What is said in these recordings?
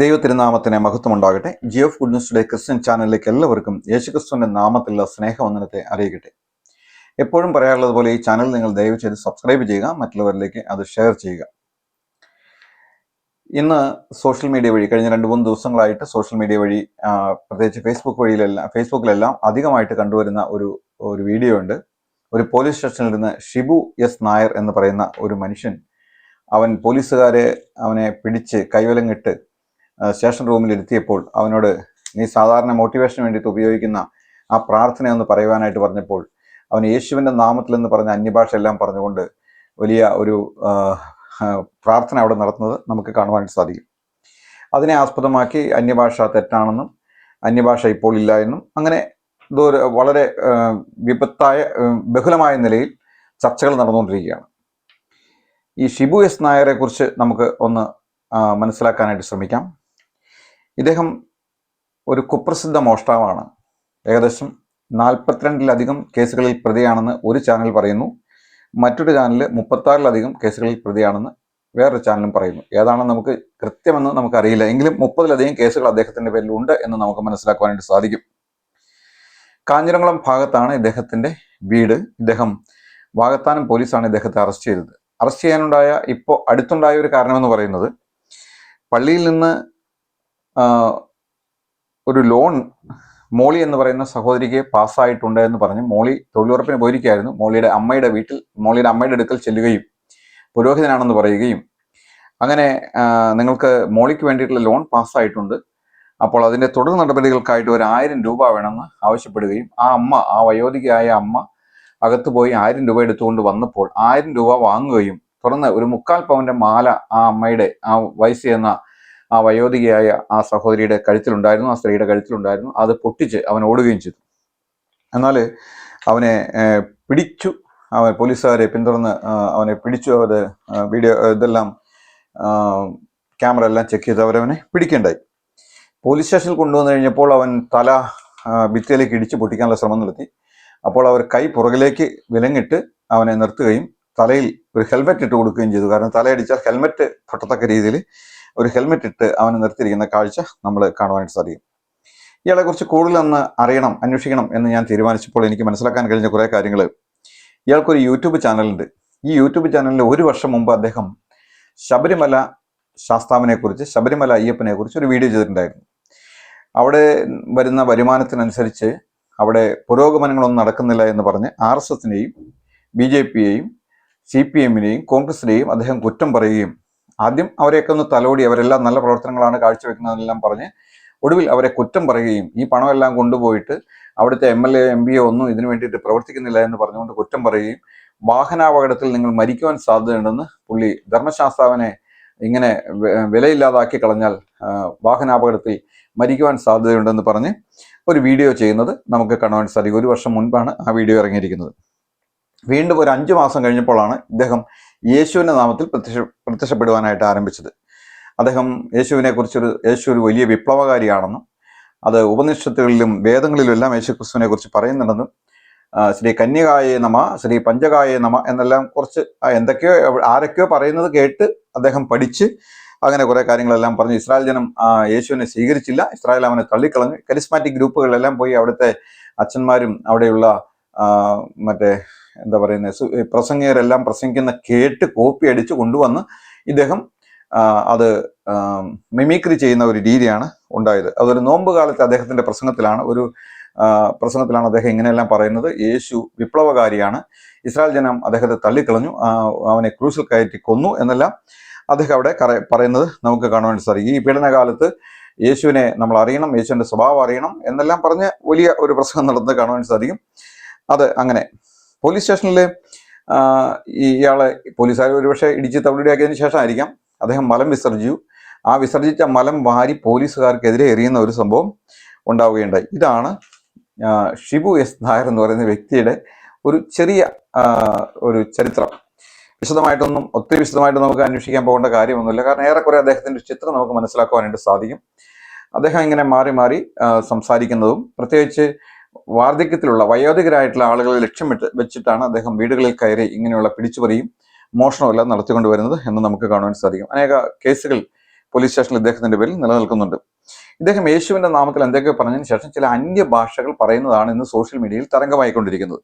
ദൈവത്തിരുനാമത്തിന് മഹത്വമുണ്ടാകട്ടെ. Jio of good news Christian ചാനലിലേക്ക് എല്ലാവർക്കും യേശുക്രിസ്തുവിന്റെ നാമത്തിലുള്ള സ്നേഹവന്ദനത്തെ അറിയിക്കട്ടെ. എപ്പോഴും പറയാറുള്ളതുപോലെ ഈ ചാനൽ നിങ്ങൾ ദയവ് ചെയ്ത് സബ്സ്ക്രൈബ് ചെയ്യുക മറ്റുള്ളവരിലേക്ക് അത് ഷെയർ ചെയ്യുക. ഇന്ന് സോഷ്യൽ മീഡിയ വഴി കഴിഞ്ഞ രണ്ട് മൂന്ന് ദിവസങ്ങളായിട്ട് സോഷ്യൽ മീഡിയ വഴി പ്രത്യേകിച്ച് ഫേസ്ബുക്ക് വഴിയിലെല്ലാം ഫേസ്ബുക്കിലെല്ലാം അധികമായിട്ട് കണ്ടുവരുന്ന ഒരു ഒരു വീഡിയോ ഉണ്ട്. ഒരു പോലീസ് സ്റ്റേഷനിൽ നിന്ന് ഷിബു എസ് നായർ എന്ന് പറയുന്ന ഒരു മനുഷ്യൻ അവൻ പോലീസുകാരെ അവനെ പിടിച്ച് കൈവലങ്ങിട്ട് സ്റ്റേഷൻ റൂമിൽ ഇരുത്തിയപ്പോൾ അവനോട് നീ സാധാരണ മോട്ടിവേഷന് വേണ്ടിയിട്ട് ഉപയോഗിക്കുന്ന ആ പ്രാർത്ഥന ഒന്ന് പറയുവാനായിട്ട് പറഞ്ഞപ്പോൾ അവൻ യേശുവിന്റെ നാമത്തിൽ എന്ന് പറഞ്ഞ അന്യഭാഷ എല്ലാം പറഞ്ഞുകൊണ്ട് വലിയ ഒരു പ്രാർത്ഥന അവിടെ നടത്തുന്നത് നമുക്ക് കാണുവാനായിട്ട് സാധിക്കും. അതിനെ ആസ്പദമാക്കി അന്യഭാഷ തെറ്റാണെന്നും അന്യഭാഷ ഇപ്പോൾ ഇല്ല എന്നും അങ്ങനെ വളരെ വിപത്തായ ബഹുലമായ നിലയിൽ ചർച്ചകൾ നടന്നുകൊണ്ടിരിക്കുകയാണ്. ഈ ഷിബു എസ് നായരെ കുറിച്ച് നമുക്ക് ഒന്ന് മനസ്സിലാക്കാനായിട്ട് ശ്രമിക്കാം. ഇദ്ദേഹം ഒരു കുപ്രസിദ്ധ മോഷ്ടാവാണ്. ഏകദേശം നാൽപ്പത്തിരണ്ടിലധികം കേസുകളിൽ പ്രതിയാണെന്ന് ഒരു ചാനൽ പറയുന്നു. മറ്റൊരു ചാനൽ മുപ്പത്താറിലധികം കേസുകളിൽ പ്രതിയാണെന്ന് വേറൊരു ചാനലും പറയുന്നു. ഏതാണെന്ന് നമുക്ക് കൃത്യമെന്ന് നമുക്കറിയില്ല. എങ്കിലും മുപ്പതിലധികം കേസുകൾ അദ്ദേഹത്തിന്റെ പേരിലുണ്ട് എന്ന് നമുക്ക് മനസ്സിലാക്കുവാനായിട്ട് സാധിക്കും. കാഞ്ഞിരംകുളം ഭാഗത്താണ് ഇദ്ദേഹത്തിന്റെ വീട്. ഇദ്ദേഹം വാഗത്താനം പോലീസാണ് ഇദ്ദേഹത്തെ അറസ്റ്റ് ചെയ്തത്. അറസ്റ്റ് ചെയ്യാനുണ്ടായ ഇപ്പോൾ അടുത്തുണ്ടായ ഒരു കാരണമെന്ന് പറയുന്നത് പള്ളിയിൽ നിന്ന് ഒരു ലോൺ മോളി എന്ന് പറയുന്ന സഹോദരിക്ക് പാസ്സായിട്ടുണ്ട് എന്ന് പറഞ്ഞ് മോളി തൊഴിലുറപ്പിന് പോയിരിക്കുകയായിരുന്നു. മോളിയുടെ അമ്മയുടെ വീട്ടിൽ മോളിയുടെ അമ്മയുടെ അടുക്കൽ ചെല്ലുകയും പുരോഹിതനാണെന്ന് പറയുകയും. അങ്ങനെ നിങ്ങൾക്ക് മോളിക്ക് വേണ്ടിയിട്ടുള്ള ലോൺ പാസ്സായിട്ടുണ്ട് അപ്പോൾ അതിന്റെ തുടർ നടപടികൾക്കായിട്ട് ഒരു ആയിരം രൂപ വേണമെന്ന് ആവശ്യപ്പെടുകയും ആ അമ്മ ആ വയോധികയായ അമ്മ അകത്ത് പോയി ആയിരം രൂപ എടുത്തുകൊണ്ട് വന്നപ്പോൾ ആയിരം രൂപ വാങ്ങുകയും തുടർന്ന് ഒരു മുക്കാൽ പവന്റെ മാല ആ അമ്മയുടെ ആ വയസ്സ് എന്ന ആ വയോധികയായ ആ സഹോദരിയുടെ കഴുത്തിലുണ്ടായിരുന്നു ആ സ്ത്രീയുടെ കഴുത്തിലുണ്ടായിരുന്നു. അത് പൊട്ടിച്ച് അവൻ ഓടുകയും ചെയ്തു. എന്നാൽ അവനെ പിടിച്ചു. അവൻ പോലീസുകാരെ പിന്തുടർന്ന് അവനെ പിടിച്ചു. അവർ വീഡിയോ ഇതെല്ലാം ക്യാമറ എല്ലാം ചെക്ക് ചെയ്ത് അവരവനെ പിടിക്കേണ്ടായി. പോലീസ് സ്റ്റേഷനിൽ കൊണ്ടുവന്നു കഴിഞ്ഞപ്പോൾ അവൻ തല ഭിത്തിയിലേക്ക് ഇടിച്ച് പൊട്ടിക്കാനുള്ള ശ്രമം നടത്തി. അപ്പോൾ അവർ കൈ പുറകിലേക്ക് വിലങ്ങിട്ട് അവനെ നിർത്തുകയും തലയിൽ ഒരു ഹെൽമെറ്റ് ഇട്ട് കൊടുക്കുകയും ചെയ്തു. കാരണം തലയടിച്ചാൽ ഹെൽമെറ്റ് പൊട്ടത്തക്ക രീതിയിൽ ഒരു ഹെൽമെറ്റ് ഇട്ട് അവനെ നിർത്തിയിരിക്കുന്ന കാഴ്ച നമ്മൾ കാണുവാനായിട്ട് സാധിക്കും. ഇയാളെ കുറിച്ച് കൂടുതലൊന്ന് അറിയണം അന്വേഷിക്കണം എന്ന് ഞാൻ തീരുമാനിച്ചപ്പോൾ എനിക്ക് മനസ്സിലാക്കാൻ കഴിഞ്ഞ കുറേ കാര്യങ്ങൾ. ഇയാൾക്കൊരു യൂട്യൂബ് ചാനലുണ്ട്. ഈ യൂട്യൂബ് ചാനലിൽ ഒരു വർഷം മുമ്പ് അദ്ദേഹം ശബരിമല ശാസ്താവിനെ കുറിച്ച് ശബരിമല അയ്യപ്പനെക്കുറിച്ച് ഒരു വീഡിയോ ചെയ്തിട്ടുണ്ടായിരുന്നു. അവിടെ വരുന്ന വരുമാനത്തിനനുസരിച്ച് അവിടെ പുരോഗമനങ്ങളൊന്നും നടക്കുന്നില്ല എന്ന് പറഞ്ഞ് ആർ എസ് എസിനെയും ബി ജെ പിയെയും സി പി എമ്മിനെയും കോൺഗ്രസിനെയും അദ്ദേഹം കുറ്റം പറയുകയും ആദ്യം അവരെയൊക്കെ ഒന്ന് തലോടി അവരെല്ലാം നല്ല പ്രവർത്തനങ്ങളാണ് കാഴ്ചവെക്കുന്നതെല്ലാം പറഞ്ഞ് ഒടുവിൽ അവരെ കുറ്റം പറയുകയും ഈ പണമെല്ലാം കൊണ്ടുപോയിട്ട് അവിടുത്തെ M L A M P O ഒന്നും ഇതിനു വേണ്ടിയിട്ട് പ്രവർത്തിക്കുന്നില്ല എന്ന് പറഞ്ഞുകൊണ്ട് കുറ്റം പറയുകയും വാഹനാപകടത്തിൽ നിങ്ങൾ മരിക്കുവാൻ സാധ്യതയുണ്ടെന്ന് പുള്ളി ധർമ്മശാസ്താവിനെ ഇങ്ങനെ വിലയില്ലാതാക്കി കളഞ്ഞാൽ വാഹനാപകടത്തിൽ മരിക്കുവാൻ സാധ്യതയുണ്ടെന്ന് പറഞ്ഞ് ഒരു വീഡിയോ ചെയ്യുന്നത് നമുക്ക് കാണുവാൻ സാധിക്കും. ഒരു വർഷം മുൻപാണ് ആ വീഡിയോ ഇറങ്ങിയിരിക്കുന്നത്. വീണ്ടും ഒരു അഞ്ചു മാസം കഴിഞ്ഞപ്പോഴാണ് ഇദ്ദേഹം യേശുവിന്റെ നാമത്തിൽ പ്രത്യക്ഷ പ്രത്യക്ഷപ്പെടുവാനായിട്ട് ആരംഭിച്ചത്. അദ്ദേഹം യേശുവിനെ കുറിച്ചൊരു യേശു ഒരു വലിയ വിപ്ലവകാരിയാണെന്നും അത് ഉപനിഷത്തുകളിലും വേദങ്ങളിലും എല്ലാം യേശു ക്രിസ്തുവിനെ കുറിച്ച് പറയുന്നുണ്ടെന്നും ശ്രീ കന്യകായ നമ ശ്രീ പഞ്ചകായ നമ എന്നെല്ലാം കുറച്ച് എന്തൊക്കെയോ ആരൊക്കെയോ പറയുന്നത് കേട്ട് അദ്ദേഹം പഠിച്ച് അങ്ങനെ കുറേ കാര്യങ്ങളെല്ലാം പറഞ്ഞു. ഇസ്രായേൽ ജനം യേശുവിനെ സ്വീകരിച്ചില്ല. ഇസ്രായേൽ അവനെ തള്ളിക്കളഞ്ഞു. കരിസ്മാറ്റിക് ഗ്രൂപ്പുകളിലെല്ലാം പോയി അവിടുത്തെ അച്ഛന്മാരും അവിടെയുള്ള മറ്റേ എന്താ പറയുന്നത് പ്രസംഗികരെല്ലാം പ്രസംഗിക്കുന്ന കേട്ട് കോപ്പി അടിച്ച് കൊണ്ടുവന്ന് ഇദ്ദേഹം അത് മിമിക്രി ചെയ്യുന്ന ഒരു രീതിയാണ് ഉണ്ടായത്. അതൊരു നോമ്പ് കാലത്ത് അദ്ദേഹത്തിന്റെ പ്രസംഗത്തിലാണ് ഒരു പ്രസംഗത്തിലാണ് അദ്ദേഹം ഇങ്ങനെയെല്ലാം പറയുന്നത്. യേശു വിപ്ലവകാരിയാണ്. ഇസ്രായേൽ ജനം അദ്ദേഹത്തെ തള്ളിക്കളഞ്ഞു. അവനെ ക്രൂസിൽ കയറ്റി കൊന്നു എന്നെല്ലാം അദ്ദേഹം അവിടെ പറയുന്നത് നമുക്ക് കാണുവാൻ സാധിക്കും. ഈ പീഡനകാലത്ത് യേശുവിനെ നമ്മൾ അറിയണം യേശുവിന്റെ സ്വഭാവം അറിയണം എന്നെല്ലാം പറഞ്ഞ് വലിയ ഒരു പ്രസംഗം നടന്ന് കാണുവാൻ സാധിക്കും. അത് അങ്ങനെ. പോലീസ് സ്റ്റേഷനിൽ ഇയാളെ പോലീസുകാർ ഒരുപക്ഷെ ഇടിച്ച് തവിടിയാക്കിയതിന് ശേഷമായിരിക്കാം അദ്ദേഹം മലം വിസർജിച്ചു. ആ വിസർജിച്ച മലം വാരി പോലീസുകാർക്കെതിരെ എറിയുന്ന ഒരു സംഭവം ഉണ്ടാവുകയുണ്ടായി. ഇതാണ് ഷിബു എസ് നായർ എന്ന് പറയുന്ന വ്യക്തിയുടെ ഒരു ചെറിയ ഒരു ചരിത്രം. വിശദമായിട്ടൊന്നും ഒത്തിരി വിശദമായിട്ട് നമുക്ക് അന്വേഷിക്കാൻ പോകേണ്ട കാര്യമൊന്നുമില്ല. കാരണം ഏറെക്കുറെ അദ്ദേഹത്തിന്റെ ചിത്രം നമുക്ക് മനസ്സിലാക്കുവാനായിട്ട് സാധിക്കും. അദ്ദേഹം ഇങ്ങനെ മാറി മാറി സംസാരിക്കുന്നതും പ്രത്യേകിച്ച് വാർദ്ധക്യത്തിലുള്ള വയോധികരായിട്ടുള്ള ആളുകളെ ലക്ഷ്യമിട്ട് വെച്ചിട്ടാണ് അദ്ദേഹം വീടുകളിൽ കയറി ഇങ്ങനെയുള്ള പിടിച്ചുപറിയും മോഷണവും എല്ലാം നടത്തിക്കൊണ്ട് വരുന്നത് എന്ന് നമുക്ക് കാണുവാൻ സാധിക്കും. അനേക കേസുകൾ പോലീസ് സ്റ്റേഷനിൽ ഇദ്ദേഹത്തിന്റെ പേരിൽ നിലനിൽക്കുന്നുണ്ട്. ഇദ്ദേഹം യേശുവിന്റെ നാമത്തിൽ എന്തൊക്കെ പറഞ്ഞതിന് ശേഷം ചില അന്യഭാഷകൾ പറയുന്നതാണ് ഇന്ന് സോഷ്യൽ മീഡിയയിൽ തരംഗമായിക്കൊണ്ടിരിക്കുന്നത്.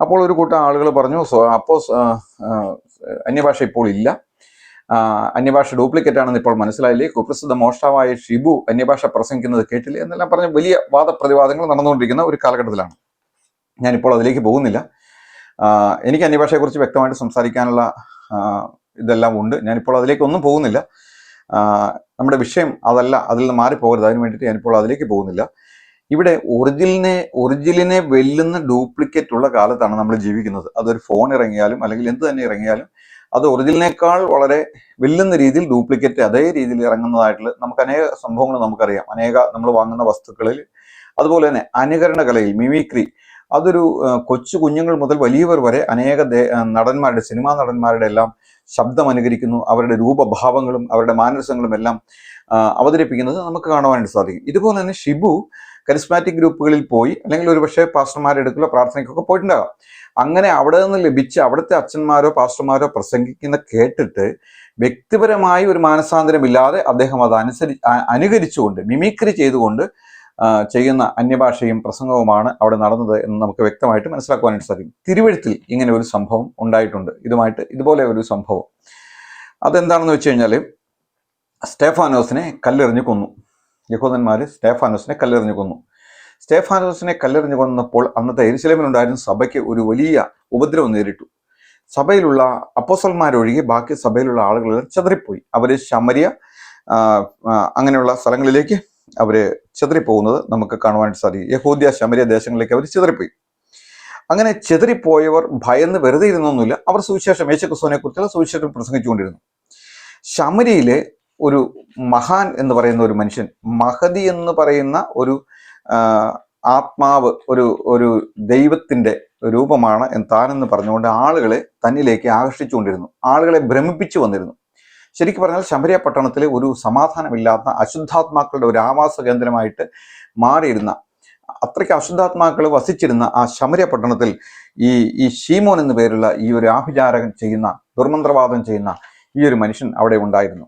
അപ്പോൾ ഒരു കൂട്ടം ആളുകൾ പറഞ്ഞു "സോ- അപ്പോ അന്യഭാഷ ഇപ്പോൾ ഇല്ല. അന്യഭാഷ ഡ്യൂപ്ലിക്കേറ്റ് ആണെന്ന് ഇപ്പോൾ മനസ്സിലായില്ലേ? കുപ്രസിദ്ധ മോഷ്ടാവായ ഷിബു അന്യഭാഷ പ്രസംഗിക്കുന്നത് കേട്ടില്ലേ? എന്നെല്ലാം പറഞ്ഞ് വലിയ വാദപ്രതിവാദങ്ങൾ നടന്നുകൊണ്ടിരിക്കുന്ന ഒരു കാലഘട്ടത്തിലാണ്. ഞാനിപ്പോൾ അതിലേക്ക് പോകുന്നില്ല. എനിക്ക് അന്യഭാഷയെക്കുറിച്ച് വ്യക്തമായിട്ട് സംസാരിക്കാനുള്ള ഇതെല്ലാം ഉണ്ട്. ഞാനിപ്പോൾ അതിലേക്കൊന്നും പോകുന്നില്ല. നമ്മുടെ വിഷയം അതല്ല അതിൽ നിന്ന് മാറിപ്പോകരുത്. അതിന് വേണ്ടിയിട്ട് ഞാനിപ്പോൾ അതിലേക്ക് പോകുന്നില്ല. ഇവിടെ ഒറിജിനലിനെ ഒറിജിനലിനെ വെല്ലുന്ന ഡ്യൂപ്ലിക്കേറ്റ് ഉള്ള കാലത്താണ് നമ്മൾ ജീവിക്കുന്നത്. അതൊരു ഫോൺ ഇറങ്ങിയാലും അല്ലെങ്കിൽ എന്ത് തന്നെ ഇറങ്ങിയാലും അത് ഒറിജിനലിനേക്കാൾ വളരെ വെല്ലുന്ന രീതിയിൽ ഡ്യൂപ്ലിക്കേറ്റ് അതേ രീതിയിൽ ഇറങ്ങുന്നതായിട്ടുള്ള നമുക്ക് അനേക സംഭവങ്ങൾ നമുക്കറിയാം. അനേക നമ്മൾ വാങ്ങുന്ന വസ്തുക്കളിൽ. അതുപോലെ തന്നെ അനുകരണ കലയിൽ മിമിക്രി അതൊരു കൊച്ചു കുഞ്ഞുങ്ങൾ മുതൽ വലിയവർ വരെ അനേക നടന്മാരുടെ സിനിമാ നടന്മാരുടെ എല്ലാം ശബ്ദം അനുകരിക്കുന്നു. അവരുടെ രൂപഭാവങ്ങളും അവരുടെ മാനസങ്ങളും എല്ലാം അവതരിപ്പിക്കുന്നത് നമുക്ക് കാണുവാനായിട്ട് സാധിക്കും. ഇതുപോലെ തന്നെ ഷിബു കരിസ്മാറ്റിക് ഗ്രൂപ്പുകളിൽ പോയി അല്ലെങ്കിൽ ഒരുപക്ഷെ പാസ്റ്റർമാരുടെ അടുക്കലോ പ്രാർത്ഥനയ്ക്കൊക്കെ പോയിട്ടുണ്ടാകാം. അങ്ങനെ അവിടെ നിന്ന് ലഭിച്ച അവിടുത്തെ അച്ഛന്മാരോ പാസ്റ്റർമാരോ പ്രസംഗിക്കുന്ന കേട്ടിട്ട് വ്യക്തിപരമായി ഒരു മാനസാന്തരമില്ലാതെ അദ്ദേഹം അത് അനുസരി അനുകരിച്ചുകൊണ്ട് മിമിക്രി ചെയ്തുകൊണ്ട് ചെയ്യുന്ന അന്യഭാഷയും പ്രസംഗവുമാണ് അവിടെ നടന്നത് എന്ന് നമുക്ക് വ്യക്തമായിട്ട് മനസ്സിലാക്കുവാനായിട്ട് സാധിക്കും. തിരുവഴുത്തിൽ ഇങ്ങനെ ഒരു സംഭവം ഉണ്ടായിട്ടുണ്ട്. ഇതുമായിട്ട് ഇതുപോലെ ഒരു സംഭവം. അതെന്താണെന്ന് വെച്ച് കഴിഞ്ഞാൽ സ്റ്റെഫാനോസിനെ കല്ലെറിഞ്ഞ് കൊന്നു. യഹൂദന്മാർ സ്റ്റേഫാനോസിനെ കല്ലെറിഞ്ഞു കൊന്നു സ്റ്റേഫാനോസിനെ കല്ലെറിഞ്ഞു കൊന്നപ്പോൾ അന്നത്തെ എരിശിലേമിലുണ്ടായിരുന്ന സഭയ്ക്ക് ഒരു വലിയ ഉപദ്രവം നേരിട്ടു. സഭയിലുള്ള അപ്പോസന്മാരൊഴികെ ബാക്കി സഭയിലുള്ള ആളുകളെല്ലാം ചെതറിപ്പോയി. അവർ ശമരിയ അങ്ങനെയുള്ള സ്ഥലങ്ങളിലേക്ക് അവർ ചെതറിപ്പോകുന്നത് നമുക്ക് കാണുവാനായിട്ട് സാധിക്കും. യഹൂദ്യ ശമരിയ ദേശങ്ങളിലേക്ക് അവർ ചെതറിപ്പോയി. അങ്ങനെ ചെതറിപ്പോയവർ ഭയന്ന് വെറുതെ ഇരുന്നൊന്നുമില്ല. അവർ സുവിശേഷം യേശുക്രിസ്തുവിനെ കുറിച്ചുള്ള സുവിശേഷം പ്രസംഗിച്ചുകൊണ്ടിരുന്നു. ശമരിയിലെ ഒരു മഹാൻ എന്ന് പറയുന്ന ഒരു മനുഷ്യൻ മഹതി എന്ന് പറയുന്ന ഒരു ആത്മാവ് ഒരു ഒരു ദൈവത്തിന്റെ രൂപമാണ് താനെന്ന് പറഞ്ഞുകൊണ്ട് ആളുകളെ തന്നിലേക്ക് ആകർഷിച്ചുകൊണ്ടിരുന്നു. ആളുകളെ ഭ്രമിപ്പിച്ചു വന്നിരുന്നു. ശരിക്കും പറഞ്ഞാൽ ശബരിയ പട്ടണത്തിലെ ഒരു സമാധാനമില്ലാത്ത അശുദ്ധാത്മാക്കളുടെ ഒരു ആവാസ കേന്ദ്രമായിട്ട് മാറിയിരുന്ന അത്രയ്ക്ക് അശുദ്ധാത്മാക്കൾ വസിച്ചിരുന്ന ആ ശമരിയ പട്ടണത്തിൽ ഈ ഈ ഷീമോൻ എന്നു പേരുള്ള ഈ ഒരു ആഭിചാരകൻ ചെയ്യുന്ന ദുർമന്ത്രവാദം ചെയ്യുന്ന ഈ ഒരു മനുഷ്യൻ അവിടെ ഉണ്ടായിരുന്നു.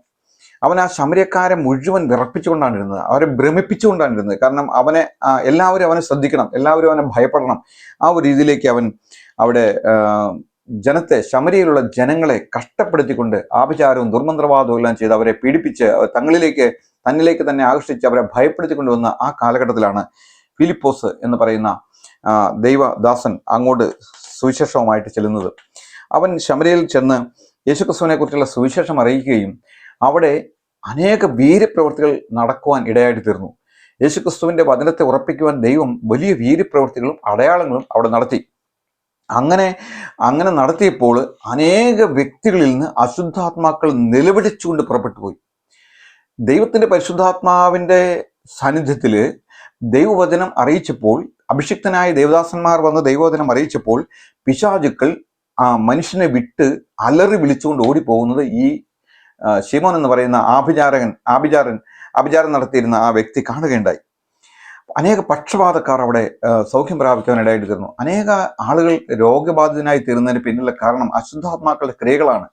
അവൻ ആ ശമരക്കാരെ മുഴുവൻ വിറപ്പിച്ചുകൊണ്ടാണ് ഇരുന്നത്. അവരെ ഭ്രമിപ്പിച്ചുകൊണ്ടാണ് ഇരുന്നത്. കാരണം അവനെ എല്ലാവരും അവനെ ശ്രദ്ധിക്കണം. എല്ലാവരും അവനെ ഭയപ്പെടണം. ആ ഒരു രീതിയിലേക്ക് അവൻ അവിടെ ജനത്തെ ശമരിയിലുള്ള ജനങ്ങളെ കഷ്ടപ്പെടുത്തിക്കൊണ്ട് ആഭിചാരവും ദുർമന്ത്രവാദവും എല്ലാം ചെയ്ത് അവരെ പീഡിപ്പിച്ച് തങ്ങളിലേക്ക് തന്നിലേക്ക് തന്നെ ആകർഷിച്ച് അവരെ ഭയപ്പെടുത്തിക്കൊണ്ട് വന്ന ആ കാലഘട്ടത്തിലാണ് ഫിലിപ്പോസ് എന്ന് പറയുന്ന ദൈവദാസൻ അങ്ങോട്ട് സുവിശേഷവുമായിട്ട് ചെല്ലുന്നത്. അവൻ ശമരിയിൽ ചെന്ന് യേശുക്രിസ്തുവിനെ കുറിച്ചുള്ള സുവിശേഷം അറിയിക്കുകയും അവിടെ അനേക വീര്യപ്രവൃത്തികൾ നടക്കുവാൻ ഇടയായിട്ട് തീർന്നു. യേശുക്രിസ്തുവിന്റെ വചനത്തെ ഉറപ്പിക്കുവാൻ ദൈവം വലിയ വീര്യപ്രവൃത്തികളും അടയാളങ്ങളും അവിടെ നടത്തി. അങ്ങനെ അങ്ങനെ നടത്തിയപ്പോൾ അനേക വ്യക്തികളിൽ നിന്ന് അശുദ്ധാത്മാക്കൾ നിലവിളിച്ചുകൊണ്ട് പുറപ്പെട്ടു പോയി ദൈവത്തിന്റെ പരിശുദ്ധാത്മാവിന്റെ സാന്നിധ്യത്തിൽ ദൈവവചനം അറിയിച്ചപ്പോൾ അഭിഷിക്തനായ ദേവദാസന്മാർ വന്ന് ദൈവവചനം അറിയിച്ചപ്പോൾ പിശാചുക്കൾ ആ മനുഷ്യനെ വിട്ട് അലറി വിളിച്ചുകൊണ്ട് ഓടിപ്പോകുന്നത് ഈ ആ, ശിമോൻ എന്ന് പറയുന്ന ആഭിചാരകൻ ആഭിചാരൻ ആഭിചാരം നടത്തിയിരുന്ന ആ വ്യക്തി കാണുകയുണ്ടായി. അനേക പക്ഷപാതക്കാർ അവിടെ സൗഖ്യം പ്രാപിക്കാനിടയായിട്ട് തീർന്നു. അനേക ആളുകൾ രോഗബാധിതനായി തീരുന്നതിന് പിന്നിലെ കാരണം അശുദ്ധാത്മാക്കളുടെ ക്രിയകളാണ്.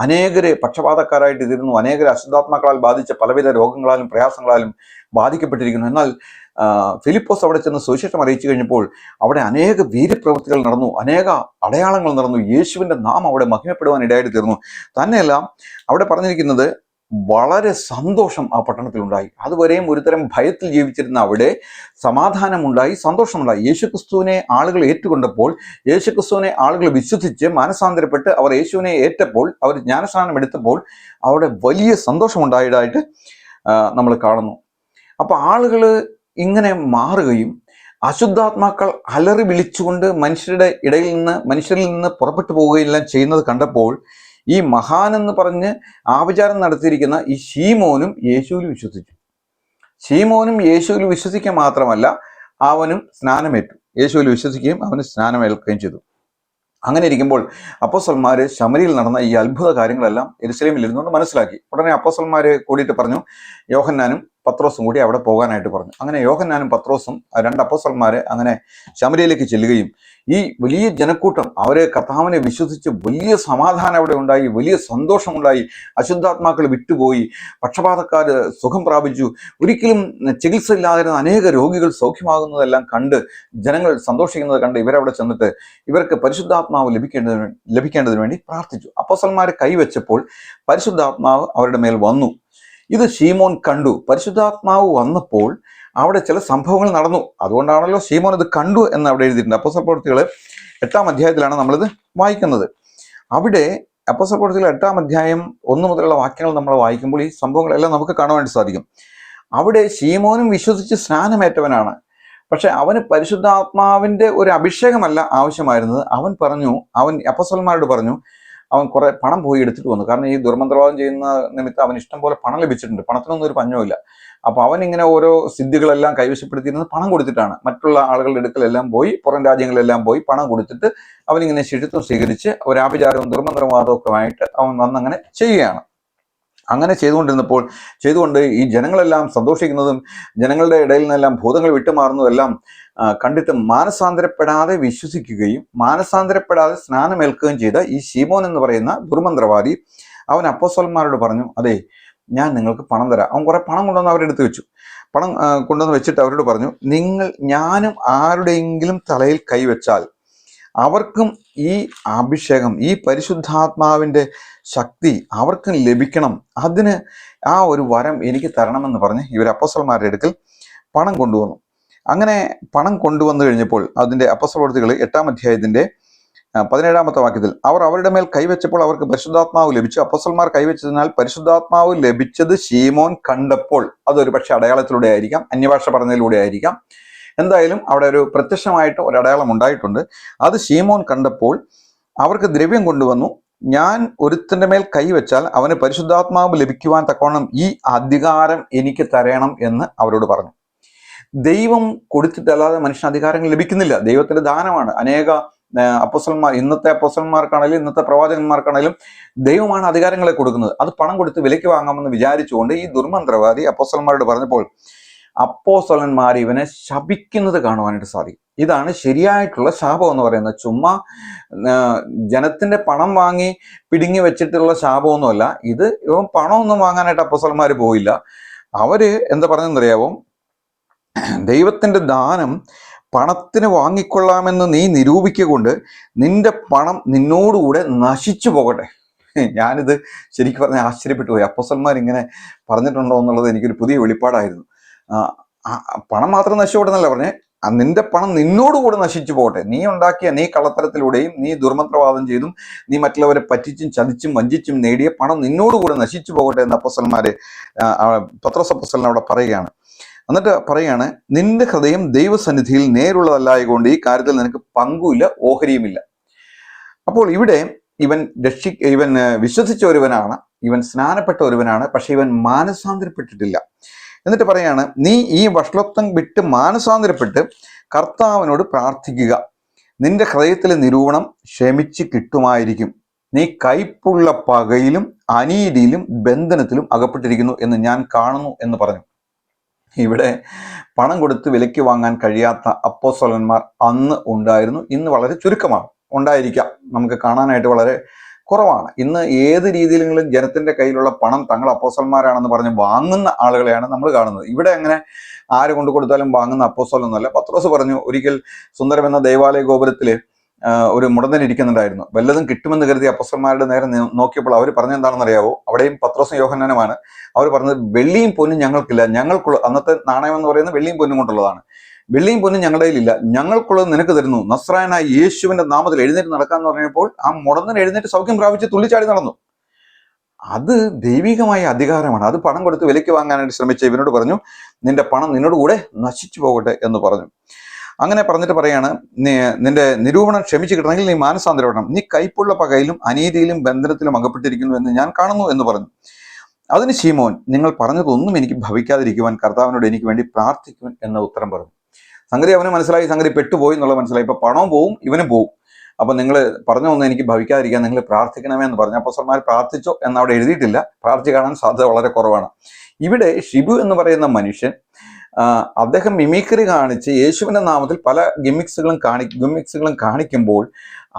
അനേകര് പക്ഷപാതക്കാരായിട്ട് തീരുന്നു. അനേകര് അശുദ്ധാത്മാക്കളാൽ ബാധിച്ച പലവിധ രോഗങ്ങളാലും പ്രയാസങ്ങളാലും ബാധിക്കപ്പെട്ടിരിക്കുന്നു. എന്നാൽ ഫിലിപ്പോസ് അവിടെ ചെന്ന് സുവിശേഷം അറിയിച്ചു കഴിഞ്ഞപ്പോൾ അവിടെ അനേക വീര്യപ്രവൃത്തികൾ നടന്നു അനേക അടയാളങ്ങൾ നടന്നു യേശുവിന്റെ നാം അവിടെ മഹിമപ്പെടുവാൻ ഇടയായിട്ട് തീർന്നു. തന്നെയല്ല അവിടെ പറഞ്ഞിരിക്കുന്നത് വളരെ സന്തോഷം ആ പട്ടണത്തിലുണ്ടായി. അതുവരെയും ഒരുതരം ഭയത്തിൽ ജീവിച്ചിരുന്ന അവിടെ സമാധാനമുണ്ടായി സന്തോഷമുണ്ടായി. യേശുക്രിസ്തുവിനെ ആളുകൾ ഏറ്റുകൊണ്ടപ്പോൾ യേശുക്രിസ്തുവിനെ ആളുകൾ വിശ്വസിച്ച് മാനസാന്തരപ്പെട്ട് അവർ യേശുവിനെ ഏറ്റപ്പോൾ അവർ ജ്ഞാനസ്നാനം എടുത്തപ്പോൾ അവിടെ വലിയ സന്തോഷമുണ്ടായതായിട്ട് നമ്മൾ കാണുന്നു. അപ്പോൾ ആളുകൾ ഇങ്ങനെ മാറുകയും അശുദ്ധാത്മാക്കൾ അലറി വിളിച്ചുകൊണ്ട് മനുഷ്യരുടെ ഇടയിൽ നിന്ന് മനുഷ്യരിൽ നിന്ന് പുറപ്പെട്ടു പോവുകയെല്ലാം ചെയ്യുന്നത് കണ്ടപ്പോൾ ഈ മഹാൻ എന്ന് പറഞ്ഞ് ആഭിചാരം നടത്തിയിരിക്കുന്ന ഈ ഷീമോനും യേശുവിൽ വിശ്വസിച്ചു. ഷീമോനും യേശുവിൽ വിശ്വസിക്കുക മാത്രമല്ല അവനും സ്നാനമേറ്റു. യേശുവിൽ വിശ്വസിക്കുകയും അവന് സ്നാനമേൽക്കുകയും ചെയ്തു. അങ്ങനെ ഇരിക്കുമ്പോൾ അപ്പോസൽമാർ ശമരിയിൽ നടന്ന ഈ അത്ഭുത കാര്യങ്ങളെല്ലാം എരുസലേമിൽ ഇരുന്നുകൊണ്ട് മനസ്സിലാക്കി. ഉടനെ അപ്പോസൽമാര് കൂടിയിട്ട് പറഞ്ഞു യോഹന്നാനും പത്രോസും കൂടി അവിടെ പോകാനായിട്ട് പറഞ്ഞു. അങ്ങനെ യോഹന്നാനും പത്രോസും രണ്ട് അപ്പോസ്തലന്മാരെ അങ്ങനെ ശമരിയിലേക്ക് ചെല്ലുകയും ഈ വലിയ ജനക്കൂട്ടം അവരെ കർത്താവിനെ വിശ്വസിച്ച് വലിയ സമാധാനം അവിടെ ഉണ്ടായി വലിയ സന്തോഷമുണ്ടായി. അശുദ്ധാത്മാക്കൾ വിട്ടുപോയി. പക്ഷപാതക്കാർ സുഖം പ്രാപിച്ചു. ഒരിക്കലും ചികിത്സ ഇല്ലാതിരുന്ന അനേക രോഗികൾ സൗഖ്യമാകുന്നതെല്ലാം കണ്ട് ജനങ്ങൾ സന്തോഷിക്കുന്നത് കണ്ട് ഇവരവിടെ ചെന്നിട്ട് ഇവർക്ക് പരിശുദ്ധാത്മാവ് ലഭിക്കേണ്ടതിന് ലഭിക്കേണ്ടതിന് വേണ്ടി പ്രാർത്ഥിച്ചു. അപ്പോസന്മാരെ കൈവച്ചപ്പോൾ പരിശുദ്ധാത്മാവ് അവരുടെ മേൽ വന്നു. ഇത് ഷീമോൻ കണ്ടു. പരിശുദ്ധാത്മാവ് വന്നപ്പോൾ അവിടെ ചില സംഭവങ്ങൾ നടന്നു. അതുകൊണ്ടാണല്ലോ ശ്രീമോൻ ഇത് കണ്ടു എന്ന് അവിടെ എഴുതിയിട്ടുണ്ട്. അപ്പോസൽ പ്രവൃത്തികൾ എട്ടാം അധ്യായത്തിലാണ് നമ്മളിത് വായിക്കുന്നത്. അവിടെ അപ്പോസൽ പ്രവൃത്തികൾ എട്ടാം അധ്യായം ഒന്ന് മുതലുള്ള വാക്യങ്ങൾ നമ്മൾ വായിക്കുമ്പോൾ ഈ സംഭവങ്ങളെല്ലാം നമുക്ക് വേണ്ടി സാധിക്കും. അവിടെ ശീമോനും വിശ്വസിച്ച് സ്നാനമേറ്റവനാണ്. പക്ഷെ അവന് പരിശുദ്ധാത്മാവിന്റെ ഒരു അഭിഷേകമല്ല ആവശ്യമായിരുന്നത്. അവൻ പറഞ്ഞു അവൻ അപ്പസ്വലന്മാരോട് പറഞ്ഞു അവൻ കുറെ പണം പോയി എടുത്തിട്ട് വന്നു. കാരണം ഈ ദുർമന്ത്രവാദം ചെയ്യുന്ന നിമിത്തം അവൻ ഇഷ്ടം പോലെ പണം ലഭിച്ചിട്ടുണ്ട്. പണത്തിനൊന്നും ഒരു പഞ്ഞമില്ല അപ്പൊ അവൻ ഇങ്ങനെ ഓരോ സിദ്ധികളെല്ലാം കൈവശപ്പെടുത്തിയിരുന്നത് പണം കൊടുത്തിട്ടാണ് മറ്റുള്ള ആളുകളുടെ അടുക്കലെല്ലാം പോയി പുറം രാജ്യങ്ങളിലെല്ലാം പോയി പണം കൊടുത്തിട്ട് അവനിങ്ങനെ ശുചിത്വം സ്വീകരിച്ച് ഒരാഭിചാരവും ദുർമന്ത്രവാദവും ഒക്കെ ആയിട്ട് അവൻ വന്നങ്ങനെ ചെയ്യുകയാണ്. അങ്ങനെ ചെയ്തുകൊണ്ടിരുന്നപ്പോൾ ചെയ്തുകൊണ്ട് ഈ ജനങ്ങളെല്ലാം സന്തോഷിക്കുന്നതും ജനങ്ങളുടെ ഇടയിൽ നിന്നെല്ലാം ഭൂതങ്ങൾ വിട്ടുമാറുന്നതെല്ലാം കണ്ടിട്ട് മാനസാന്തരപ്പെടാതെ വിശ്വസിക്കുകയും മാനസാന്തരപ്പെടാതെ സ്നാനമേൽക്കുകയും ചെയ്ത ഈ ശീമോൻ എന്ന് പറയുന്ന ദുർമന്ത്രവാദി അവൻ അപ്പോസ്വലന്മാരോട് പറഞ്ഞു അതെ ഞാൻ നിങ്ങൾക്ക് പണം തരാം. അവൻ കുറെ പണം കൊണ്ടുവന്ന് അവരെടുത്ത് വെച്ചു. പണം കൊണ്ടുവന്ന് വെച്ചിട്ട് അവരോട് പറഞ്ഞു നിങ്ങൾ ഞാനും ആരുടെയെങ്കിലും തലയിൽ കൈവച്ചാൽ അവർക്കും ഈ അഭിഷേകം ഈ പരിശുദ്ധാത്മാവിന്റെ ശക്തി അവർക്ക് ലഭിക്കണം. അതിന് ആ ഒരു വരം എനിക്ക് തരണമെന്ന് പറഞ്ഞ് ഇവർ അപ്പസൽമാരുടെ അടുക്കൽ പണം കൊണ്ടുവന്നു. അങ്ങനെ പണം കൊണ്ടുവന്നു കഴിഞ്ഞപ്പോൾ അതിന്റെ അപ്പസ്വലവർത്തികൾ എട്ടാം അധ്യായത്തിന്റെ പതിനേഴാമത്തെ വാക്യത്തിൽ അവർ അവരുടെ മേൽ കൈവച്ചപ്പോൾ അവർക്ക് പരിശുദ്ധാത്മാവ് ലഭിച്ചു. അപ്പസൽമാർ കൈവച്ചതിനാൽ പരിശുദ്ധാത്മാവ് ലഭിച്ചത് ശീമോൻ കണ്ടപ്പോൾ. അതൊരു പക്ഷേ അടയാളത്തിലൂടെ ആയിരിക്കാം അന്യഭാഷ പറഞ്ഞതിലൂടെ ആയിരിക്കാം. എന്തായാലും അവിടെ ഒരു പ്രത്യക്ഷമായിട്ട് ഒരു അടയാളം ഉണ്ടായിട്ടുണ്ട്. അത് ശീമോൻ കണ്ടപ്പോൾ അവർക്ക് ദ്രവ്യം കൊണ്ടുവന്നു. ഞാൻ ഒരുത്തിന്റെ മേൽ കൈവച്ചാൽ അവന് പരിശുദ്ധാത്മാവ് ലഭിക്കുവാൻ തക്കവണ്ണം ഈ അധികാരം എനിക്ക് തരണം എന്ന് അവരോട് പറഞ്ഞു. ദൈവം കൊടുത്തിട്ടല്ലാതെ മനുഷ്യന് അധികാരങ്ങൾ ലഭിക്കുന്നില്ല. ദൈവത്തിന്റെ ദാനമാണ്. അനേക അപ്പൊസന്മാർ ഇന്നത്തെ അപ്പൊസന്മാർക്കാണെങ്കിലും ഇന്നത്തെ പ്രവാചകന്മാർക്കാണെങ്കിലും ദൈവമാണ് അധികാരങ്ങളെ കൊടുക്കുന്നത്. അത് പണം കൊടുത്ത് വിലയ്ക്ക് വാങ്ങാമെന്ന് വിചാരിച്ചുകൊണ്ട് ഈ ദുർമന്ത്രവാദി അപ്പൊസന്മാരോട് പറഞ്ഞപ്പോൾ അപ്പോസ്തലന്മാർ ഇവനെ ശപിക്കുന്നത് കാണുവാനായിട്ട് സാധിക്കും. ഇതാണ് ശരിയായിട്ടുള്ള ശാപം എന്ന് പറയുന്നത്. ചുമ്മാ ജനത്തിന്റെ പണം വാങ്ങി പിടുങ്ങി വെച്ചിട്ടുള്ള ശാപമൊന്നുമല്ല. ഇത് ഇവൻ പണമൊന്നും വാങ്ങാനായിട്ട് അപ്പോസ്തലന്മാർ പോയില്ല. അവർ എന്താ പറഞ്ഞെന്നറിയാവോ ദൈവത്തിന്റെ ദാനം പണത്തിന് വാങ്ങിക്കൊള്ളാമെന്ന് നീ നിരൂപിക്കൊണ്ട് നിന്റെ പണം നിന്നോടുകൂടെ നശിച്ചു പോകട്ടെ. ഞാനിത് ശരിക്കും പറഞ്ഞാൽ ആശ്ചര്യപ്പെട്ടു പോയി. അപ്പോസന്മാർ ഇങ്ങനെ പറഞ്ഞിട്ടുണ്ടോ എന്നുള്ളത് എനിക്കൊരു പുതിയ വെളിപ്പാടായിരുന്നു. പണം മാത്രം നശിച്ചുപോട്ടെന്നല്ല പറഞ്ഞേ. ആ, നിന്റെ പണം നിന്നോടുകൂടെ നശിച്ചു പോകട്ടെ. നീ ഉണ്ടാക്കിയ നീ കള്ളത്തരത്തിലൂടെയും നീ ദുർമന്ത്രവാദം ചെയ്തും നീ മറ്റുള്ളവരെ പറ്റിച്ചും ചതിച്ചും വഞ്ചിച്ചും നേടിയ പണം നിന്നോടുകൂടെ നശിച്ചു പോകട്ടെ എന്ന് അപ്പസന്മാര് പത്രസപ്പസലിന് അവിടെ പറയുകയാണ്. എന്നിട്ട് പറയാണ് നിന്റെ ഹൃദയം ദൈവസന്നിധിയിൽ നേരുള്ളതല്ലായതുകൊണ്ട് ഈ കാര്യത്തിൽ നിനക്ക് പങ്കുമില്ല ഓഹരിയുമില്ല. അപ്പോൾ ഇവിടെ ഇവൻ രക്ഷി ഇവൻ വിശ്വസിച്ച ഒരുവനാണ് ഇവൻ സ്നാനപ്പെട്ട ഒരുവനാണ് പക്ഷെ ഇവൻ മാനസാന്തരപ്പെട്ടിട്ടില്ല. എന്നിട്ട് പറയാണ് നീ ഈ വഷളത്വം വിട്ട് മാനസാന്തരപ്പെട്ട് കർത്താവിനോട് പ്രാർത്ഥിക്കുക. നിന്റെ ഹൃദയത്തിലെ നിരൂപണം ക്ഷമിച്ച് കിട്ടുമായിരിക്കും. നീ കയ്പുള്ള പകയിലും അനീതിയിലും ബന്ധനത്തിലും അകപ്പെട്ടിരിക്കുന്നു എന്ന് ഞാൻ കാണുന്നു എന്ന് പറഞ്ഞു. ഇവിടെ പണം കൊടുത്ത് വിലയ്ക്ക് വാങ്ങാൻ കഴിയാത്ത അപ്പോസോലന്മാർ അന്ന് ഉണ്ടായിരുന്നു. ഇന്ന് വളരെ ചുരുക്കമാണ്. ഉണ്ടായിരിക്കാം. നമുക്ക് കാണാനായിട്ട് വളരെ കുറവാണ്. ഇന്ന് ഏത് രീതിയിലെങ്കിലും ജനത്തിന്റെ കയ്യിലുള്ള പണം തങ്ങൾ അപ്പോസ്തലന്മാരാണെന്ന് പറഞ്ഞ് വാങ്ങുന്ന ആളുകളെയാണ് നമ്മൾ കാണുന്നത്. ഇവിടെ അങ്ങനെ ആര് കൊണ്ടു കൊടുത്താലും വാങ്ങുന്ന അപ്പോസ്തലൊന്നുമല്ല പത്രോസ് പറഞ്ഞു ഒരിക്കൽ സുന്ദരം എന്ന ദേവാലയ ഗോപുരത്തിൽ ഒരു മുടന്തൻ ഇരിക്കുന്നുണ്ടായിരുന്നു. വല്ലതും കിട്ടുമെന്ന് കരുതി അപ്പസ്വന്മാരുടെ നേരെ നോക്കിയപ്പോൾ അവർ പറഞ്ഞെന്താണെന്ന് അറിയാവോ അവിടെയും പത്രോസും യോഹന്നാനുമാണ്. അവർ പറഞ്ഞത് വെള്ളിയും പൊന്നും ഞങ്ങൾക്കില്ല. ഞങ്ങൾക്കുള്ള അന്നത്തെ നാണയം എന്ന് പറയുന്നത് വെള്ളിയും പൊന്നും കൊണ്ടുള്ളതാണ്. വെള്ളിയും പൊന്നും ഞങ്ങളുടെ കയ്യിലില്ല. ഞങ്ങൾക്കുള്ളത് നിനക്ക് തരുന്നു. നസ്രായനായ യേശുവിന്റെ നാമത്തിൽ എഴുന്നേറ്റ് നടക്കാന്ന് പറഞ്ഞപ്പോൾ ആ മുടന്തൻ എഴുന്നേറ്റ് സൗഖ്യം പ്രാപിച്ച് തുള്ളിച്ചാടി നടന്നു. അത് ദൈവികമായ അധികാരമാണ്. അത് പണം കൊടുത്ത് വിലയ്ക്ക് വാങ്ങാനായിട്ട് ശ്രമിച്ച ഇവനോട് പറഞ്ഞു നിന്റെ പണം നിന്നോട് കൂടെ നശിച്ചു പോകട്ടെ എന്ന് പറഞ്ഞു. അങ്ങനെ പറഞ്ഞിട്ട് പറയാണ് "നീ- നിന്റെ നിരൂപണം ക്ഷമിച്ചു കിട്ടണമെങ്കിൽ നീ മാനസാന്തരപ്പെടണം. നീ കൈപ്പുള്ള പകയിലും അനീതിയിലും ബന്ധനത്തിലും അകപ്പെട്ടിരിക്കുന്നു എന്ന് ഞാൻ കാണുന്നു എന്ന് പറഞ്ഞു. അതിന് ശീമോൻ നിങ്ങൾ പറഞ്ഞതൊന്നും എനിക്ക് ഭവിക്കാതിരിക്കുവാൻ കർത്താവിനോട് എനിക്ക് വേണ്ടി പ്രാർത്ഥിക്കുവാൻ എന്ന ഉത്തരം പറഞ്ഞു. സംഗതി അവന് മനസ്സിലായി സംഗതി പെട്ടുപോയി എന്നുള്ള മനസ്സിലായി. ഇപ്പൊ പണവും പോവും ഇവനും പോവും. അപ്പൊ നിങ്ങൾ പറഞ്ഞു പറഞ്ഞൊന്നും എനിക്ക് ഭവിക്കാതിരിക്കാൻ നിങ്ങൾ പ്രാർത്ഥിക്കണമേ എന്ന് പറഞ്ഞു. അപ്പൊ സ്വന്മാർ പ്രാർത്ഥിച്ചോ എന്ന് അവിടെ എഴുതിയിട്ടില്ല. പ്രാർത്ഥിച്ച് കാണാൻ സാധ്യത വളരെ കുറവാണ്. ഇവിടെ ഷിബു എന്ന് പറയുന്ന മനുഷ്യൻ അദ്ദേഹം മിമിക്രി കാണിച്ച് യേശുവിന്റെ നാമത്തിൽ പല ഗിമിക്സുകളും കാണി ഗിമിക്സുകളും കാണിക്കുമ്പോൾ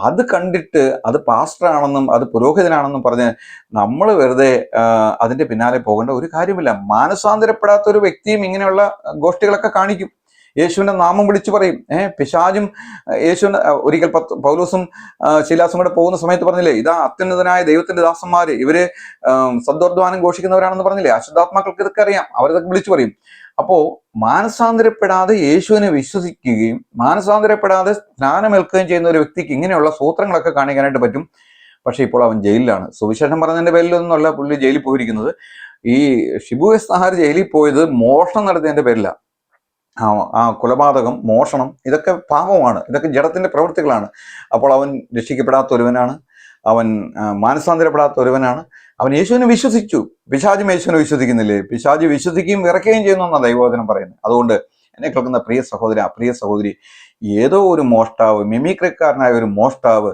അത് കണ്ടിട്ട് അത് പാസ്റ്റർ ആണെന്നും അത് പുരോഹിതനാണെന്നും പറഞ്ഞ് നമ്മൾ വെറുതെ അതിന്റെ പിന്നാലെ പോകേണ്ട ഒരു കാര്യമില്ല. മാനസാന്തരപ്പെടാത്ത ഒരു വ്യക്തിയും ഇങ്ങനെയുള്ള ഗോഷ്ഠികളൊക്കെ കാണിക്കും. യേശുവിന്റെ നാമം വിളിച്ചു പറയും. ഏഹ് പിശാജും യേശുവിന്റെ ഒരിക്കൽ പൗലോസും ശീലാസും കൂടെ പോകുന്ന സമയത്ത് പറഞ്ഞില്ലേ ഇതാ അത്യുന്നതനായ ദൈവത്തിന്റെ ദാസന്മാര് ഇവർ സദ്വർദ്ധാനം ഘോഷിക്കുന്നവരാണെന്ന് പറഞ്ഞില്ലേ അശുദ്ധാത്മാക്കൾക്ക് ഇതൊക്കെ അറിയാം. അവരിതൊക്കെ വിളിച്ചു പറയും. അപ്പോ മാനസാന്തരപ്പെടാതെ യേശുവിനെ വിശ്വസിക്കുകയും മാനസാന്തരപ്പെടാതെ സ്നാനമേൽക്കുകയും ചെയ്യുന്ന ഒരു വ്യക്തിക്ക് ഇങ്ങനെയുള്ള സൂത്രങ്ങളൊക്കെ കാണിക്കാനായിട്ട് പറ്റും. പക്ഷേ ഇപ്പോൾ അവൻ ജയിലിലാണ്. സുവിശേഷം പറഞ്ഞതിന്റെ പേരിലൊന്നുമല്ല പുള്ളി ജയിലിൽ പോയിരിക്കുന്നത്. ഈ ഷിബു എസ് നഹാർ ജയിലിൽ പോയത് മോഷണം നടത്തിയതിന്റെ പേരില. ആ കൊലപാതകം മോഷണം ഇതൊക്കെ പാപമാണ്. ഇതൊക്കെ ജഡത്തിന്റെ പ്രവൃത്തികളാണ്. അപ്പോൾ അവൻ രക്ഷിക്കപ്പെടാത്ത ഒരുവനാണ് അവൻ മാനസാന്തരപ്പെടാത്ത ഒരുവനാണ് അവൻ യേശുവിനെ വിശ്വസിച്ചു. പിശാജും യേശുവിനെ വിശ്വസിക്കുന്നില്ലേ? പിശാജ് വിശ്വസിക്കുകയും ഇറക്കുകയും ചെയ്യുന്നു എന്നാണ് ദൈവോധനം പറയുന്നത്. അതുകൊണ്ട് എന്നെ കേൾക്കുന്ന പ്രിയ സഹോദര പ്രിയ സഹോദരി ഏതോ ഒരു മോഷ്ടാവ് മിമിക്രിക്കാരനായ ഒരു മോഷ്ടാവ്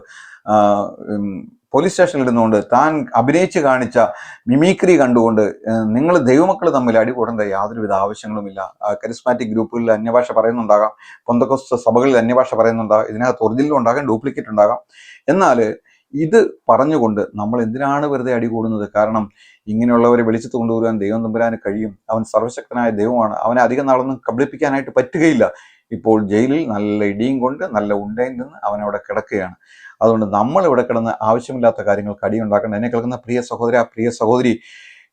പോലീസ് സ്റ്റേഷനിൽ ഇരുന്നുകൊണ്ട് താൻ അഭിനയിച്ച് കാണിച്ച മിമിക്രി കണ്ടുകൊണ്ട് നിങ്ങൾ ദൈവമക്കൾ തമ്മിൽ അടികൂടേണ്ട യാതൊരുവിധ ആവശ്യങ്ങളുമില്ല. കരിസ്മാറ്റിക് ഗ്രൂപ്പുകളിൽ അന്യഭാഷ പറയുന്നുണ്ടാകാം. പൊന്തക്കൊസ്ത സഭകളിൽ അന്യഭാഷ പറയുന്നുണ്ടാകാം. ഇതിനകത്ത് ഒറിജിനൽ ഉണ്ടാകാം ഡ്യൂപ്ലിക്കേറ്റ് ഉണ്ടാകാം. എന്നാൽ ഇത് പറഞ്ഞുകൊണ്ട് നമ്മൾ എന്തിനാണ് വെറുതെ അടികൂടുന്നത്? കാരണം ഇങ്ങനെയുള്ളവരെ വെളിച്ചത്ത് കൊണ്ടുവരാൻ ദൈവം തമ്പുരാന് കഴിയും. അവൻ സർവശക്തനായ ദൈവമാണ്. അവനെ അധികം നാളൊന്നും കബളിപ്പിക്കാനായിട്ട് പറ്റുകയില്ല. ഇപ്പോൾ ജയിലിൽ നല്ല ഇടിയും കൊണ്ട് നല്ല ഉണ്ടയിൽ നിന്ന് അവനവിടെ കിടക്കുകയാണ്. അതുകൊണ്ട് നമ്മൾ ഇവിടെ കിടന്ന് ആവശ്യമില്ലാത്ത കാര്യങ്ങൾക്ക് അടിയുണ്ടാക്കണം എന്നെ കേൾക്കുന്ന പ്രിയ സഹോദര പ്രിയ സഹോദരി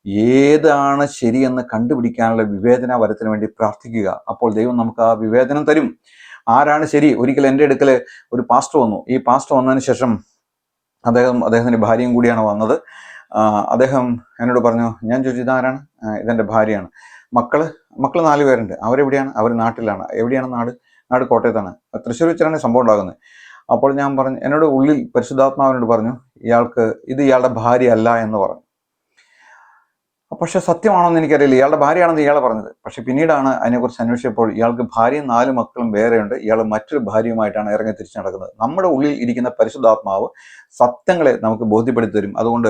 ഏതാണ് ശരിയെന്ന് കണ്ടുപിടിക്കാനുള്ള വിവേചന വരത്തിന് വേണ്ടി പ്രാർത്ഥിക്കുക. അപ്പോൾ ദൈവം നമുക്ക് ആ വിവേചനം തരും. ആരാണ് ശരി? ഒരിക്കൽ എന്റെ അടുക്കൽ ഒരു പാസ്റ്റർ വന്നു. ഈ പാസ്റ്റർ വന്നതിന് ശേഷം അദ്ദേഹം അദ്ദേഹത്തിന്റെ ഭാര്യയും കൂടിയാണ് വന്നത്. അദ്ദേഹം എന്നോട് പറഞ്ഞു ഞാൻ ചോദിച്ചു ഇതാരാണ്? ഇതെന്റെ ഭാര്യയാണ്. മക്കൾ മക്കൾ നാല് പേരുണ്ട്. അവരെവിടെയാണ്? അവർ നാട്ടിലാണ്. എവിടെയാണ് നാട്? നാട് കോട്ടയത്താണ്. തൃശ്ശൂർ വെച്ചാണ് സംഭവം ഉണ്ടാകുന്നത്. അപ്പോൾ ഞാൻ പറഞ്ഞു എന്നോട് ഉള്ളിൽ പരിശുദ്ധാത്മാവിനോട് പറഞ്ഞു ഇയാൾക്ക് ഇത് ഇയാളുടെ ഭാര്യ അല്ല എന്ന് പറഞ്ഞു. പക്ഷെ സത്യമാണോന്ന് എനിക്കറിയില്ല. ഇയാളുടെ ഭാര്യയാണെന്ന് ഇയാൾ പറഞ്ഞത്. പക്ഷെ പിന്നീടാണ് അതിനെക്കുറിച്ച് അന്വേഷിച്ചപ്പോൾ ഇയാൾക്ക് ഭാര്യയും നാല് മക്കളും വേറെയുണ്ട്. ഇയാൾ മറ്റൊരു ഭാര്യയുമായിട്ടാണ് ഇറങ്ങി തിരിച്ചു നടക്കുന്നത്. നമ്മുടെ ഉള്ളിൽ ഇരിക്കുന്ന പരിശുദ്ധാത്മാവ് സത്യങ്ങളെ നമുക്ക് ബോധ്യപ്പെടുത്തി തരും. അതുകൊണ്ട്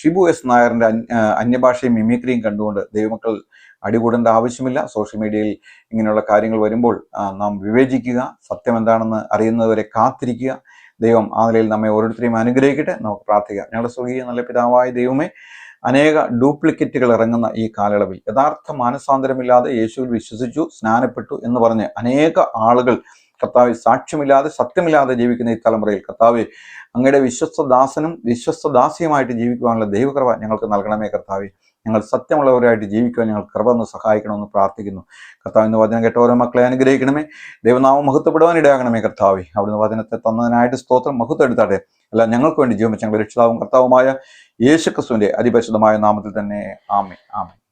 ഷിബു എസ് നായറിന്റെ അന്യഭാഷയും മിമിക്രിയും കണ്ടുകൊണ്ട് ദൈവമക്കൾ അടികൂടേണ്ട ആവശ്യമില്ല. സോഷ്യൽ മീഡിയയിൽ ഇങ്ങനെയുള്ള കാര്യങ്ങൾ വരുമ്പോൾ നാം വിവേചിക്കുക സത്യം എന്താണെന്ന് അറിയുന്നതുവരെ കാത്തിരിക്കുക. ദൈവം ആ നിലയിൽ നമ്മെ ഓരോരുത്തരെയും അനുഗ്രഹിക്കട്ടെ. നമുക്ക് പ്രാർത്ഥിക്കാം. ഞങ്ങളുടെ സ്വർഗീയ നല്ല പിതാവായ ദൈവമേ അനേക ഡ്യൂപ്ലിക്കേറ്റുകൾ ഇറങ്ങുന്ന ഈ കാലയളവിൽ യഥാർത്ഥ മാനസാന്തരമില്ലാതെ യേശുവിൽ വിശ്വസിച്ചു സ്നാനപ്പെട്ടു എന്ന് പറഞ്ഞ് അനേക ആളുകൾ കർത്താവ് സാക്ഷ്യമില്ലാതെ സത്യമില്ലാതെ ജീവിക്കുന്ന ഈ തലമുറയിൽ കർത്താവ് അങ്ങയുടെ വിശ്വസ്തദാസനും വിശ്വസ്തദാസിയുമായിട്ട് ജീവിക്കുവാനുള്ള ദൈവകൃപ ഞങ്ങൾക്ക് നൽകണമേ കർത്താവെ. ഞങ്ങൾ സത്യമുള്ളവരായിട്ട് ജീവിക്കുവാൻ ഞങ്ങൾ കൃപ സഹായിക്കണമെന്ന് പ്രാർത്ഥിക്കുന്നു. കർത്താവ് ഇന്ന് വചനം കേട്ട ഓരോ മക്കളെ അനുഗ്രഹിക്കണമേ. ദൈവനാമം മഹത്വപ്പെടുവാൻ ഇടയാകണമേ കർത്താവെ. അവിടുന്ന് വചനത്തെ തന്നതിനായിട്ട് സ്തോത്രം മഹത്വം എടുത്താട്ടെ അല്ല ഞങ്ങൾക്ക് വേണ്ടി ജീവിച്ച ഞങ്ങളുടെ രക്ഷിതാവും കർത്താവുമായ യേശുക്രിസ്തുവിന്റെ അതിപരിശുദ്ധമായ നാമത്തിൽ തന്നെ. ആമേ ആമേ